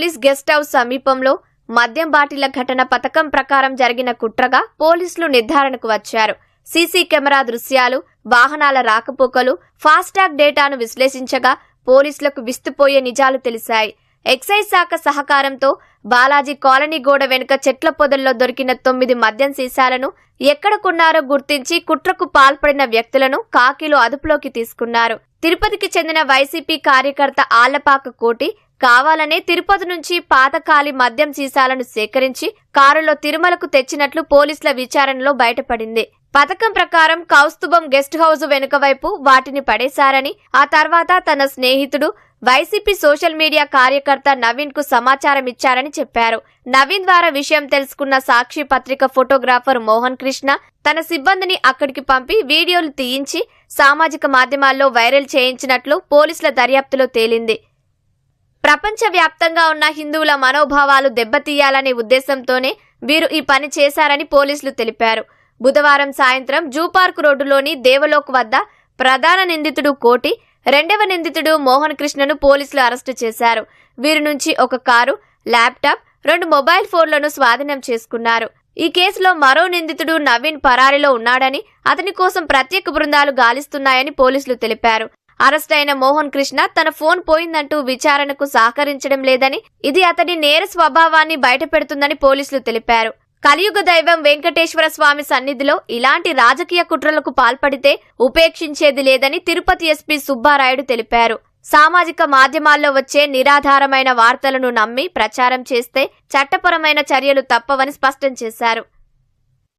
Police guest house సమీపంలో మద్యం బాటిల ఘటన పథకం ప్రకారం జరిగిన కుట్రగా పోలీసులు నిర్ధారణకు వచ్చారు. సీసీ కెమెరా దృశ్యాలు వాహనాల రాకపోకలు ఫాస్టాగ్ డేటాను విశ్లేషించగా పోలీసులకు విస్తుపోయే నిజాలు తెలిశాయి. ఎక్సైజ్ శాఖ సహకారంతో బాలాజీ కాలనీ గోడ వెనుక చెట్ల పొదల్లో దొరికిన తొమ్మిది మద్యం సీసాలను ఎక్కడకున్నారో గుర్తించి కుట్రకు పాల్పడిన వ్యక్తులను కాకిలో అదుపులోకి తీసుకున్నారు. తిరుపతికి చెందిన వైసీపీ కార్యకర్త ఆళ్ళపాక కోటి కావాలనే తిరుపతి నుంచి పాతకాలి మద్యం సీసాలను సేకరించి కారులో తిరుమలకు తెచ్చినట్లు పోలీసుల విచారణలో బయటపడింది. పథకం ప్రకారం కౌస్తుభం గెస్ట్ హౌస్ వెనుక వైపు వాటిని పడేశారని ఆ తర్వాత తన స్నేహితుడు వైసీపీ సోషల్ మీడియా కార్యకర్త నవీన్కు సమాచారం ఇచ్చారని చెప్పారు. నవీన్ ద్వారా విషయం తెలుసుకున్న సాక్షి పత్రిక ఫోటోగ్రాఫర్ మోహన్ కృష్ణ తన సిబ్బందిని అక్కడికి పంపి వీడియోలు తీయించి సామాజిక మాధ్యమాల్లో వైరల్ చేయించినట్లు పోలీసుల దర్యాప్తులో తేలింది. ప్రపంచవ్యాప్తంగా ఉన్న హిందువుల మనోభావాలు దెబ్బతీయాలనే ఉద్దేశంతోనే వీరు ఈ పని చేశారని పోలీసులు తెలిపారు. బుధవారం సాయంత్రం జూపార్క్ రోడ్డులోని దేవలోక్ వద్ద ప్రధాన నిందితుడు కోటి రెండవ నిందితుడు మోహన్ కృష్ణను పోలీసులు అరెస్టు చేశారు. వీరి నుంచి ఒక కారు ల్యాప్టాప్ రెండు మొబైల్ ఫోన్లను స్వాధీనం చేసుకున్నారు. ఈ కేసులో మరో నిందితుడు నవీన్ పరారీలో ఉన్నాడని అతని కోసం ప్రత్యేక బృందాలు గాలిస్తున్నాయని పోలీసులు తెలిపారు. అరెస్ట్ అయిన మోహన్ కృష్ణ తన ఫోన్ పోయిందంటూ విచారణకు సహకరించడం లేదని ఇది అతడి నేర స్వభావాన్ని బయటపెడుతుందని పోలీసులు తెలిపారు. కలియుగ దైవం వెంకటేశ్వర స్వామి సన్నిధిలో ఇలాంటి రాజకీయ కుట్రలకు పాల్పడితే ఉపేక్షించేది లేదని తిరుపతి ఎస్పీ సుబ్బారాయుడు తెలిపారు. సామాజిక మాధ్యమాల్లో వచ్చే నిరాధారమైన వార్తలను నమ్మి ప్రచారం చేస్తే చట్టపరమైన చర్యలు తప్పవని స్పష్టం చేశారు.